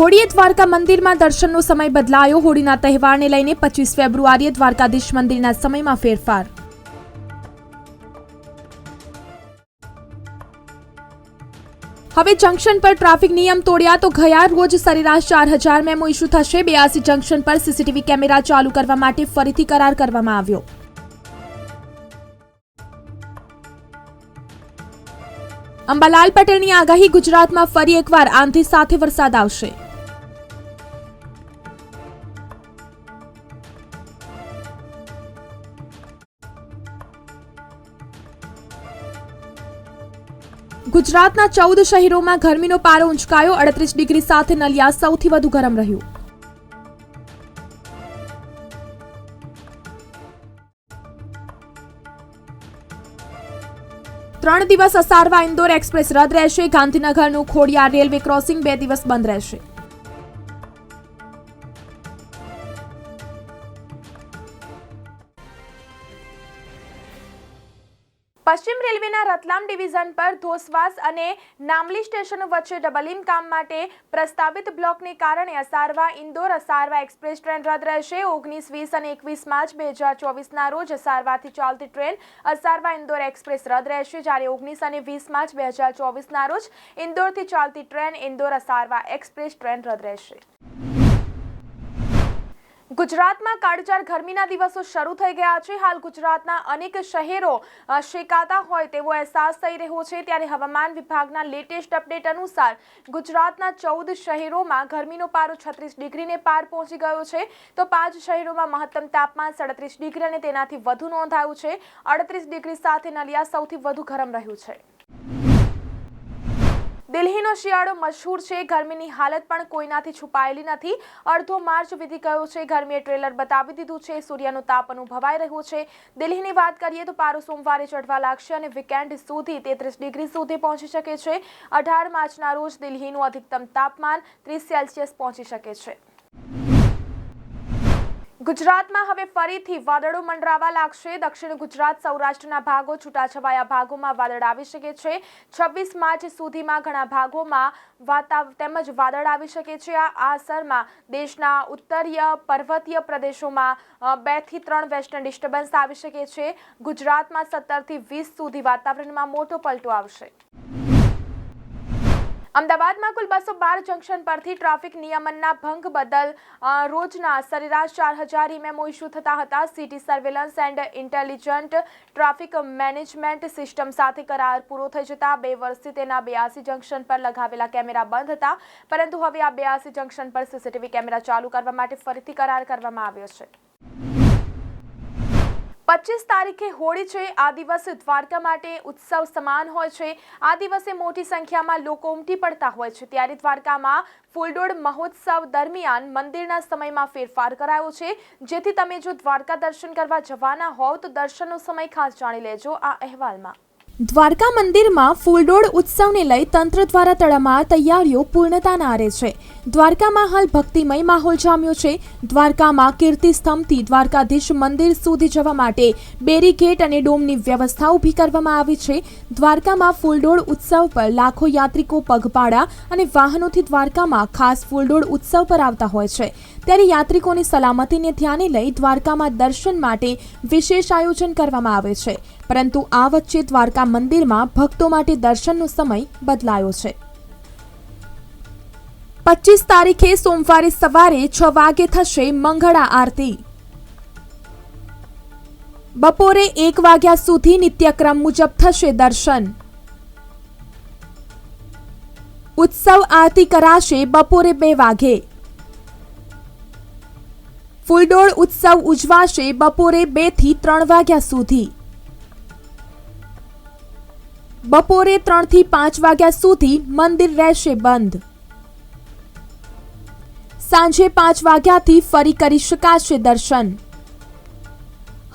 હોળીએ દ્વારકા મંદિરમાં દર્શનનો સમય બદલાયો. હોળીના તહેવારને લઈને પચીસ ફેબ્રુઆરીએ દ્વારકાધીશ મંદિરના સમયમાં ફેરફાર. હવે જંકશન પર ટ્રાફિક નિયમ તોડ્યા તો ગયા રોજ સરેરાશ ચાર હજાર મેમો ઇસ્યુ થશે. બેયાસી જંકશન પર સીસીટીવી કેમેરા ચાલુ કરવા માટે ફરીથી કરાર કરવામાં આવ્યો. અંબાલાલ પટેલની આગાહી ગુજરાતમાં ફરી એકવાર આંધી સાથે વરસાદ આવશે. ગુજરાતના ચૌદ શહેરોમાં ગરમીનો પારો ઉંચકાયો, અડત્રીસ ડિગ્રી સાથે નલિયા સૌથી વધુ ગરમ રહ્યું. ત્રણ દિવસ અસારવા ઇન્દોર એક્સપ્રેસ રદ રહેશે, ગાંધીનગરનું ખોડિયાર રેલવે ક્રોસિંગ બે દિવસ બંધ રહેશે. પશ્ચિમ રેલવેના રતલામ ડિવિઝન પર ધોસવાસ અને નામલી સ્ટેશનો વચ્ચે ડબલિંગ કામ માટે પ્રસ્તાવિત બ્લોકને કારણે અસારવા ઇન્દોર અસારવા એક્સપ્રેસ ટ્રેન રદ રહેશે. ઓગણીસ, વીસ અને એકવીસ માર્ચ બે હજાર ચોવીસના રોજ અસારવાથી ચાલતી ટ્રેન અસારવા ઇન્દોર એક્સપ્રેસ રદ રહેશે. જ્યારે ઓગણીસ અને વીસ માર્ચ બે હજાર ચોવીસના રોજ ઇન્દોરથી ચાલતી train Indore Asarwa express train રદ રહેશે. ગુજરાતમાં કાળઝાળ ગરમીના દિવસો શરૂ થઈ ગયા છે. હાલ ગુજરાતના અનેક શહેરો શેકાતા હોય તેવો અહેસાસ થઈ રહ્યો છે. ત્યારે હવામાન વિભાગના લેટેસ્ટ અપડેટ અનુસાર ગુજરાતના ચૌદ શહેરોમાં ગરમીનો પારો છત્રીસ ડિગ્રીને પાર પહોંચી ગયો છે. તો પાંચ શહેરોમાં મહત્તમ તાપમાન સાડત્રીસ ડિગ્રી અને તેનાથી વધુ નોંધાયું છે. અડત્રીસ ડિગ્રી સાથે નલિયા સૌથી વધુ ગરમ રહ્યું છે. દિલ્હીનો શિયાળો મશહૂર છે. ગરમીની હાલત પણ કોઈનાથી છુપાયેલી નથી. અડધો માર્ચ વીતી ગયો છે. ગરમીએ ટ્રેલર બતાવી દીધું છે. સૂર્યનો તાપ અનુભવાઈ રહ્યો છે. દિલ્હીની વાત કરીએ તો પારો સોમવારે ચઢવા લાગશે અને વીકેન્ડ સુધી તેત્રીસ ડિગ્રી સુધી પહોંચી શકે છે. અઢાર માર્ચના રોજ દિલ્હીનું અધિકતમ તાપમાન ત્રીસ સેલ્સિયસ પહોંચી શકે છે. ગુજરાતમાં હવે ફરીથી વાદળો મંડરાવા લાગશે. દક્ષિણ ગુજરાત, સૌરાષ્ટ્રના ભાગો છૂટાછવાયા ભાગોમાં વાદળ આવી શકે છે. છવ્વીસ માર્ચ સુધીમાં ઘણા ભાગોમાં વાતા, તેમજ વાદળ આવી શકે છે. આ અસરમાં દેશના ઉત્તરીય પર્વતીય પ્રદેશોમાં બેથી ત્રણ વેસ્ટર્ન ડિસ્ટર્બન્સ આવી શકે છે. ગુજરાતમાં સત્તરથી વીસ સુધી વાતાવરણમાં મોટો પલટો આવશે. અમદાવાદમાં કુલ બસો બાર જંકશન પરથી ટ્રાફિક નિયમનના ભંગ બદલ રોજના સરેરાશ ચાર હજાર ઇમેમો ઇસ્યુ થતા હતા. City surveillance and intelligent traffic management system સાથે કરાર પૂરો થઈ જતા બે વર્ષથી તેના બેયાસી જંકશન પર લગાવેલા કેમેરા બંધ હતા. પરંતુ હવે આ બેયાસી જંકશન પર સીસીટીવી કેમેરા ચાલુ કરવા માટે ફરીથી કરાર કરવામાં આવ્યો છે. પચીસ તારીખે હોળી છે. આ દિવસ દ્વારકા માટે ઉત્સવ સમાન હોય છે. આ દિવસે મોટી સંખ્યામાં લોકો ઉમટી પડતા હોય છે. ત્યારે દ્વારકામાં ફૂલડોળ મહોત્સવ દરમિયાન મંદિરના સમયમાં ફેરફાર કરાયો છે. જેથી તમે જો દ્વારકા દર્શન કરવા જવાના હોવ તો દર્શનનો સમય ખાસ જાણી લેજો. આ અહેવાલમાં. દ્વારકા મંદિરમાં ફૂલડોળ ઉત્સવને લઈ તંત્ર દ્વારા તડામાર તૈયારીઓ પૂર્ણતાના આરે છે. દ્વારકામાં હાલ ભક્તિમય માહોલ જામ્યો છે. દ્વારકામાં કીર્તિ સ્તંભથી દ્વારકાધીશ મંદિર સુધી જવા માટે બેરીગેટ અને ડોમની વ્યવસ્થા ઊભી કરવામાં આવી છે. દ્વારકામાં ફૂલડોળ ઉત્સવ પર લાખો યાત્રિકો પગપાળા અને વાહનોથી દ્વારકામાં ખાસ ફૂલડોળ ઉત્સવ પર આવતા હોય છે. ત્યારે યાત્રિકોની સલામતીને ધ્યાને લઈ દ્વારકામાં દર્શન માટે વિશેષ આયોજન કરવામાં આવે છે. પરંતુ આ વચ્ચે દ્વારકા મંદિરમાં ભક્તો માટે દર્શનનો સમય બદલાયો છે. પચીસ તારીખે સોમવારે સવારે છ વાગે થશે મંગળા આરતી. બપોરે એક વાગ્યા સુધી નિત્યક્રમ મુજબ થશે દર્શન. ઉત્સવ આરતી કરાશે બપોરે બે વાગે. ફૂલડોળ ઉત્સવ ઉજવાશે બપોરે બેથી ત્રણ વાગ્યા સુધી. બપોરે ત્રણથી પાંચ વાગ્યા સુધી મંદિર રહેશે બંધ. સાંજે પાંચ વાગ્યાથી ફરી કરી શકાશે દર્શન.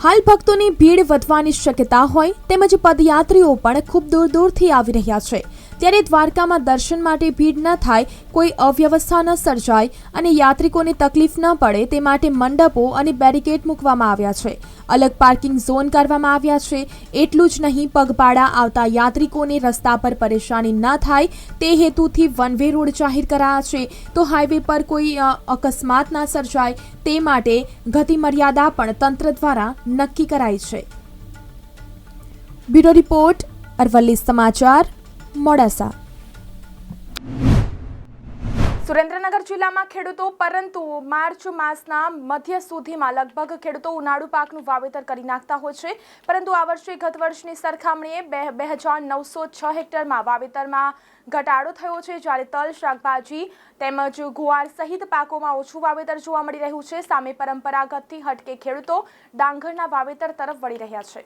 હાલ ભક્તોની ભીડ વધવાની શક્યતા હોય તેમજ પદયાત્રીઓ પણ ખૂબ દૂર દૂરથી આવી રહ્યા છે. ત્યારે દ્વારકામાં દર્શન માટે ભીડ ન થાય, કોઈ અવ્યવસ્થા ન સર્જાય અને યાત્રિકોને તકલીફ ન પડે તે માટે મંડપો અને બેરિકેડ મૂકવામાં આવ્યા છે. અલગ પાર્કિંગ ઝોન કરવામાં આવ્યા છે. એટલું જ નહીં, પગપાળા આવતા યાત્રિકોને રસ્તા પર પરેશાની ન થાય, તે હેતુથી વન વે રોડ જાહેર કરાયા છે. તો હાઈવે પર કોઈ અકસ્માત ના સર્જાય, તે માટે ગતિમર્યાદા પણ તંત્ર દ્વારા નક્કી કરાઈ છે. બ્યુરો રિપોર્ટ, અરવલ્લી સમાચાર. મોડાસા. સુરેન્દ્રનગર જિલ્લામાં ખેડૂતો પરંતુ માર્ચ માસના મધ્ય સુધીમાં લગભગ ખેડૂતો ઉનાળુ પાકનું વાવેતર કરી નાખતા હોય છે. પરંતુ આ વર્ષે ગત વર્ષની સરખામણીએ બે બે હજાર નવસો છ હેક્ટરમાં વાવેતરમાં ઘટાડો થયો છે. જ્યારે તલ, શાકભાજી તેમજ ગુવાર સહિત પાકોમાં ઓછું વાવેતર જોવા મળી રહ્યું છે. સામે પરંપરાગતથી હટકે ખેડૂતો ડાંગરના વાવેતર તરફ વળી રહ્યા છે.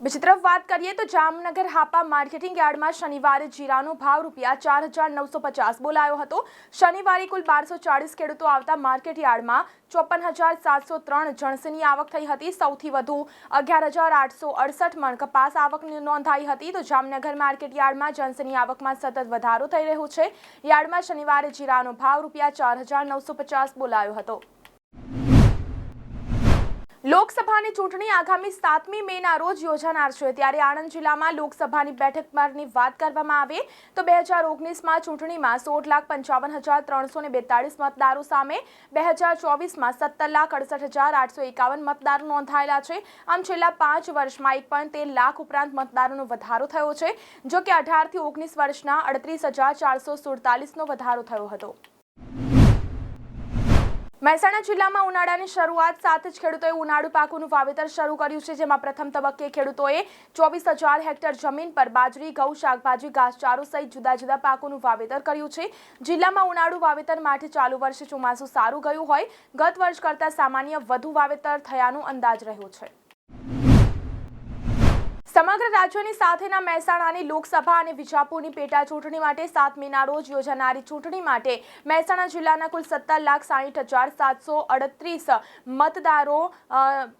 બીજી તરફ વાત કરીએ તો જામનગર હાપા માર્કેટિંગ યાર્ડમાં શનિવારે જીરાનો ભાવ રૂપિયા ચાર હજાર નવસો પચાસ બોલાયો હતો. શનિવારે કુલ બારસો ચાળીસ ખેડૂતો આવતા માર્કેટ યાર્ડમાં ચોપન હજાર સાતસો ત્રણ જણસીની આવક થઈ હતી. સૌથી વધુ અગિયાર હજાર આઠસો અડસઠ મણ કપાસ આવક નોંધાઈ હતી. તો જામનગર માર્કેટ યાર્ડમાં જણસીની આવકમાં સતત વધારો થઈ રહ્યો છે. યાર્ડમાં શનિવારે જીરાનો ભાવ રૂપિયા ચાર હજાર નવસો પચાસ બોલાયો હતો. લોકસભાની ચૂંટણી આગામી સાતમી મેના રોજ યોજાનાર છે. ત્યારે આણંદ જિલ્લામાં લોકસભાની બેઠક પરની વાત કરવામાં આવે તો બે હજાર ઓગણીસમાં ચૂંટણીમાં સોળ લાખ પંચાવન હજાર ત્રણસો ને બેતાળીસ મતદારો સામે, બે હજાર ચોવીસમાં સત્તર લાખ અડસઠ હજાર આઠસો એકાવન મતદારો નોંધાયેલા છે. આમ છેલ્લા પાંચ વર્ષમાં એક પોઈન્ટ તેર લાખ ઉપરાંત મતદારોનો વધારો થયો છે જો કે અઢારથી ઓગણીસ વર્ષના અડત્રીસ હજાર ચારસો સુડતાલીસનો વધારો થયો હતો. મહેસાણા જિલ્લામાં ઉનાળાની શરૂઆત સાથે જ ખેડૂતોએ ઉનાળુ પાકોનું વાવેતર શરૂ કર્યું છે, જેમાં પ્રથમ તબક્કે ખેડૂતોએ ચોવીસ હજાર હેક્ટર જમીન પર બાજરી, ઘઉં, શાકભાજી, ઘાસચારો સહિત જુદા જુદા પાકોનું વાવેતર કર્યું છે. જિલ્લામાં ઉનાળુ વાવેતર માટે ચાલુ વર્ષે ચોમાસું સારું ગયું હોય. ગત વર્ષ કરતાં સામાન્ય વધુ વાવેતર થયાનો અંદાજ રહ્યો છે. સમગ્ર રાજ્યની સાથેના મહેસાણાની લોકસભા અને વિજાપુરની પેટા ચૂંટણી માટે સાત મેના રોજ યોજાનારી ચૂંટણી માટે મહેસાણા જિલ્લાના કુલ સત્તર લાખ સાહીઠ હજાર સાતસો અડત્રીસ મતદારો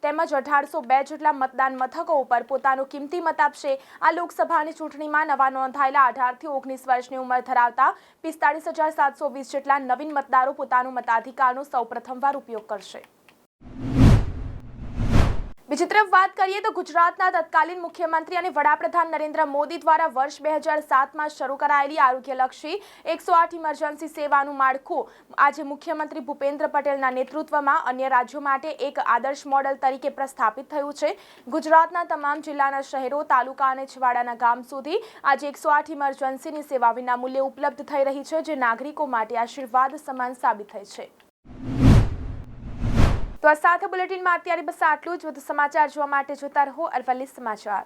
તેમજ અઢારસો બે જેટલા મતદાન મથકો ઉપર પોતાનો કિંમતી મત આપશે. આ લોકસભાની ચૂંટણીમાં નવા નોંધાયેલા અઢારથી ઓગણીસ વર્ષની ઉંમર ધરાવતા પિસ્તાળીસ હજાર સાતસો વીસ જેટલા નવીન મતદારો પોતાનો મતાધિકારનો સૌ પ્રથમવાર ઉપયોગ કરશે. બીજી તરફ વાત કરીએ તો ગુજરાતના તત્કાલીન મુખ્યમંત્રી અને વડાપ્રધાન નરેન્દ્ર મોદી દ્વારા વર્ષ બે હજાર સાતમાં શરૂ કરાયેલી આરોગ્યલક્ષી એકસો આઠ ઇમરજન્સી સેવાનું માળખું આજે મુખ્યમંત્રી ભૂપેન્દ્ર પટેલના નેતૃત્વમાં અન્ય રાજ્યો માટે એક આદર્શ મોડલ તરીકે પ્રસ્થાપિત થયું છે. ગુજરાતના તમામ જિલ્લાના શહેરો, તાલુકા અને છેવાડાના ગામ સુધી આજે એકસો આઠ ઇમરજન્સીની સેવા વિના મૂલ્યે ઉપલબ્ધ થઈ રહી છે, જે નાગરિકો માટે આશીર્વાદ સમાન સાબિત થઈ છે. તો આ સાથે બુલેટિનમાં અત્યારે બસ આટલું જ. વધુ સમાચાર જોવા માટે જોતા રહો અરવલ્લી સમાચાર.